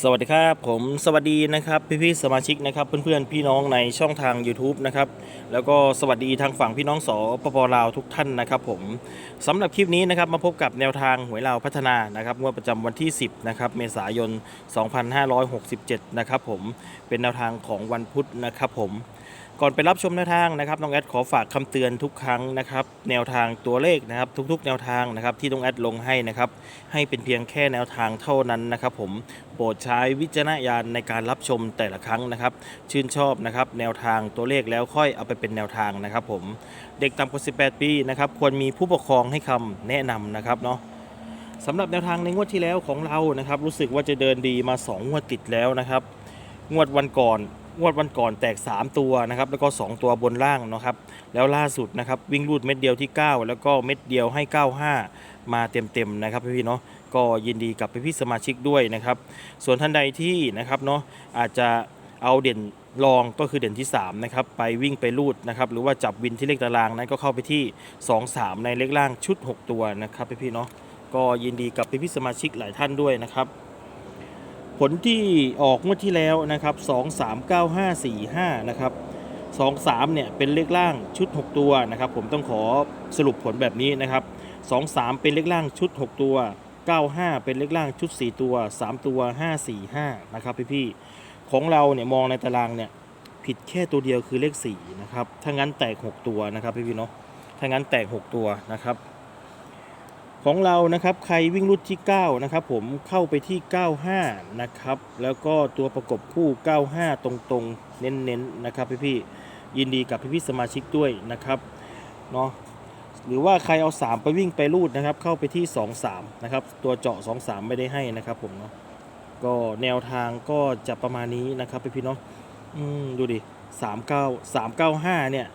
สวัสดีครับผมสวัสดีนะครับพี่ๆสมาชิกนะครับเพื่อนๆพี่น้องในช่องทาง YouTube นะครับแล้วก็สวัสดีทางฝั่งพี่น้องสปปลาวทุกท่านนะครับผมสำหรับคลิปนี้นะครับมาพบกับแนวทางหวยลาวพัฒนานะครับงวดประจำวันที่ 10นะครับเมษายน 2567 นะครับผมเป็นแนวทางของวันพุธนะครับผม ก่อนไปรับชมแนวทางนะครับน้องแอดขอฝากคำเตือนทุกครั้งนะครับแนวทางตัวเลขนะครับทุกๆ แนวทางนะครับที่น้องแอดลงให้นะครับให้เป็นเพียงแค่แนวทางเท่านั้นนะครับผมโปรดใช้วิจารณญาณในการรับชมแต่ละครั้งนะครับชื่นชอบนะครับแนวทางตัวเลขแล้วค่อยเอาไปเป็นแนวทางนะครับผมเด็กต่ำกว่า 18 ปีนะครับควรมีผู้ปกครองให้คำแนะนำนะครับเนาะสำหรับแนวทางในงวดที่แล้วของเรานะครับรู้สึกว่าจะเดินดีมา 2 งวดติดแล้วนะครับ งวดวันก่อน งวดวันก่อนแตก 3 ตัวนะครับแล้วก็ 2 ตัวบนล่างนะครับแล้วล่าสุดนะครับวิ่งรูดเม็ดเดียวที่ 9 แล้วก็เม็ดเดียวให้ 95 มาเต็มๆนะครับพี่ๆเนาะก็ยินดีกับพี่ๆสมาชิกด้วยนะครับ ส่วนท่านใดที่นะครับเนาะอาจจะเอาเด่นรองก็คือเด่นที่3นะครับไปวิ่งไปรูดนะครับหรือว่าจับวินที่เลขตารางนั้นก็เข้าไปที่ 2 3 ในเลขล่างชุด 6 ตัวนะครับพี่ๆเนาะก็ยินดีกับพี่ๆสมาชิกหลายท่านด้วยนะครับ ลที่ออกงวดที่แล้วนะครับ 2 3 9 5 4 5 นะครับ 2 3 เนี่ยเป็นเลขล่างชุด 6 ตัวนะครับ ผมต้องขอสรุปผลแบบนี้นะครับ 2 3 เป็นเลขล่างชุด 6 ตัว 95 เป็นเลขล่างชุด 4 ตัว 3 ตัว 5 4 5 นะครับพี่ๆของเราเนี่ยมองในตารางเนี่ยผิดแค่ตัวเดียวคือเลข 4 นะครับ ถ้างั้นแตก 6 ตัวนะครับพี่ๆเนาะถ้างั้นแตก 6 ตัวนะครับ ของเรานะครับใครวิ่งรุดที่ 9 นะครับผมเข้าไปที่ 95 นะครับ แล้วก็ตัวประกบคู่ 95 ตรงๆ เน้นๆนะครับพี่ๆยินดีกับพี่ๆสมาชิกด้วยนะครับเนาะหรือว่าใครเอา 3 ไปวิ่งไปรูดนะครับ เข้าไปที่ 23 นะครับ ตัวเจาะ 23 ไม่ได้ให้นะครับผมเนาะก็แนวทางก็จะประมาณนี้นะครับพี่ๆเนาะอืมดูดิ 39 395 เนี่ย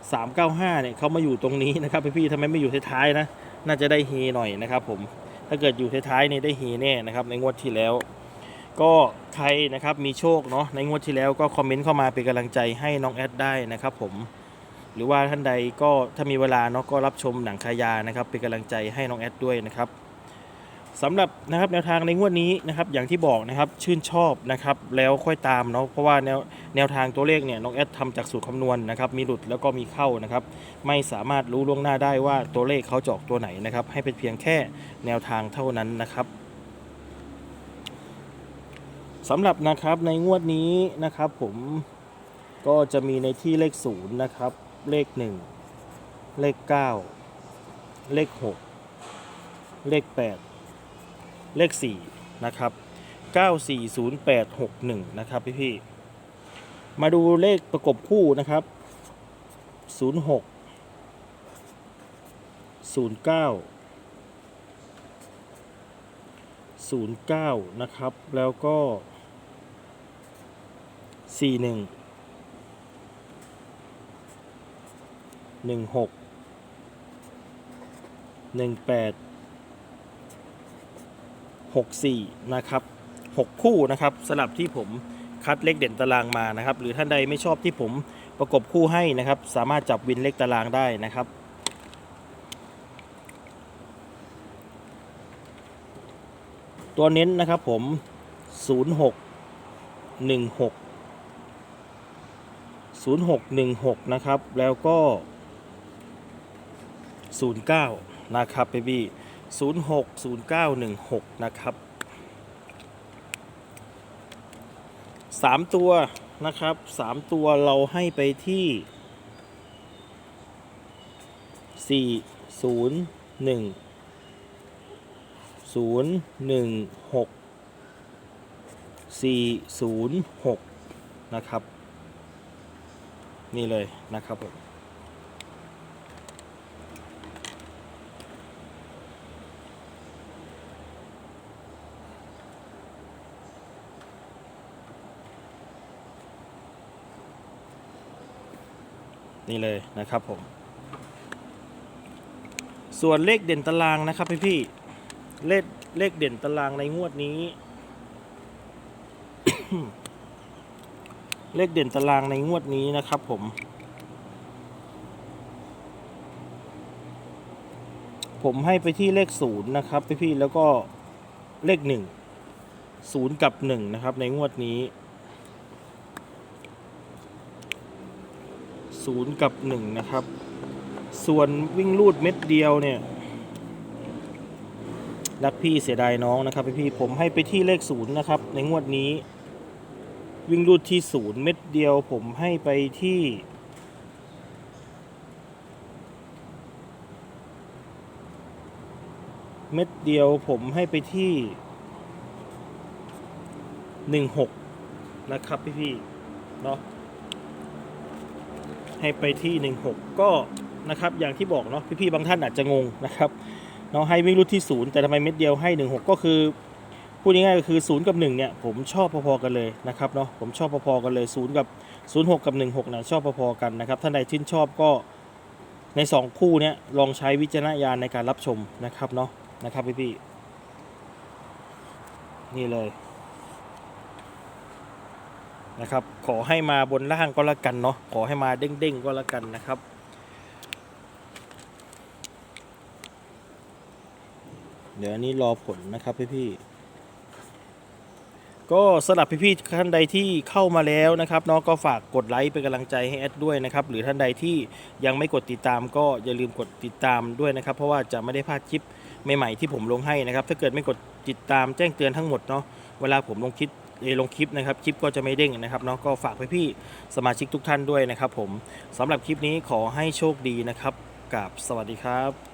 395 เนี่ยเขามาอยู่ตรงนี้นะครับพี่ๆทำไมไม่อยู่ท้ายๆนะ น่าจะได้เฮหน่อยนะครับผมถ้าเกิดอยู่ท้ายๆนี่ได้เฮแน่นะครับในงวดที่แล้ว ก็ใครนะครับมีโชคเนาะในงวดที่แล้วก็คอมเมนต์เข้ามาเป็นกำลังใจให้น้องแอดได้นะครับผมหรือว่าท่านใดก็ถ้ามีเวลาเนาะก็รับชมหนังคายานะครับเป็นกำลังใจให้น้องแอดด้วยนะครับ สำหรับนะครับแนวทางในงวดนี้นะครับอย่างที่บอกนะครับชื่นชอบนะครับแล้วค่อยตามเนาะเพราะว่าแนวแนวทางตัวเลขเนี่ยน้องแอดทำจากสูตรคำนวณนะครับมีหลุดแล้วก็มีเข้านะครับไม่สามารถรู้ล่วงหน้าได้ว่าตัวเลขเขาจออกตัวไหนนะครับให้เป็นเพียงแค่แนวทางเท่านั้นนะครับสำหรับนะครับในงวดนี้นะครับผมก็จะมีในที่เลขศูนย์นะครับเลขหนึ่งเลขเก้าเลขหกเลขแปด เลข 4 นะครับ 940861 นะครับพี่พี่มาดูเลขประกบคู่นะครับ 06 09 09 นะครับ แล้วก็ 41 16 18 งหนึ่งหกสี่นะครับหกคู่นะครับสลับที่ผมคัดเลขเด่นตารางมานะครับ หรือท่านใดไม่ชอบที่ผมประกบคู่ให้นะครับ สามารถจับวินเลขตารางได้นะครับตัวเน้นนะครับผม 06 16 0616 นะครับ แล้วก็ 09 นะครับเบบี้ 06 0916 นะครับ 3 ตัวนะครับ 3 ตัวเราให้ไปที่ 4 0 1ศูนย์หนึ่งหกสี่ศูนย์หกนะครับ นี่เลยนะครับผม นี่เลยนะครับผม ส่วนเลขเด่นตารางนะครับพี่พี่เลขเลขเด่นตารางในงวดนี้ เลขเด่นตารางในงวดนี้นะครับผม ผมให้ไปที่เลขศูนย์นะครับพี่พี่แล้วก็เลขหนึ่งศูนย์กับหนึ่งนะครับในงวดนี้ ศูนย์กับหนึ่งนะครับ ส่วนวิ่งลูดเม็ดเดียวเนี่ย รักพี่เสียดายน้องนะครับพี่ๆผมให้ไปที่เลขศูนย์นะครับ ในงวดนี้ วิ่งรูดที่ศูนย์เม็ดเดียว ผมให้ไปที่เม็ดเดียวผมให้ไปที่หนึ่งหกนะครับพี่พี่เนาะ ให้ไปที่หนึ่งหกก็นะครับอย่างที่บอกเนาะพี่ๆบางท่านอาจจะงงนะครับเนาะให้วิ่งรูดที่ศูนย์แต่ทำไมเม็ดเดียวให้หนึ่งหกก็คือพูดง่ายๆก็คือศูนย์กับหนึ่งเนี่ยผมชอบพอๆกันเลยนะครับเนาะผมชอบพอๆกันเลยศูนย์กับศูนย์หกกับหนึ่งหกนี่ยชอบพอๆกันนะครับท่านใดชื่นชอบก็ในสองคู่เนี้ยลองใช้วิจารณญาณในการรับชมนะครับเนาะนะครับพี่ๆนี่เลย นะครับ ขอให้มาบนล่างก็แล้วกันเนาะขอให้มาเด้งๆก็แล้วกันนะครับ เดี๋ยวอันนี้รอผลนะครับพี่ๆก็สำหรับพี่ๆท่านใดที่เข้ามาแล้วนะครับเนาะก็ฝากกดไลค์เป็นกำลังใจให้แอดด้วยนะครับหรือท่านใดที่ยังไม่กดติดตาม ก็อย่าลืมกดติดตามด้วยนะครับ เพราะว่าจะไม่ได้พลาดคลิปใหม่ๆที่ผมลงให้นะครับ ถ้าเกิดไม่กดติดตามแจ้งเตือนทั้งหมดเนาะเวลาผมลงคลิป ลงคลิปนะครับคลิปก็จะไม่เด้งนะครับเนาะก็ฝากพี่ๆสมาชิกทุกท่านด้วยนะครับผมสำหรับคลิปนี้ขอให้โชคดีนะครับกับสวัสดีครับ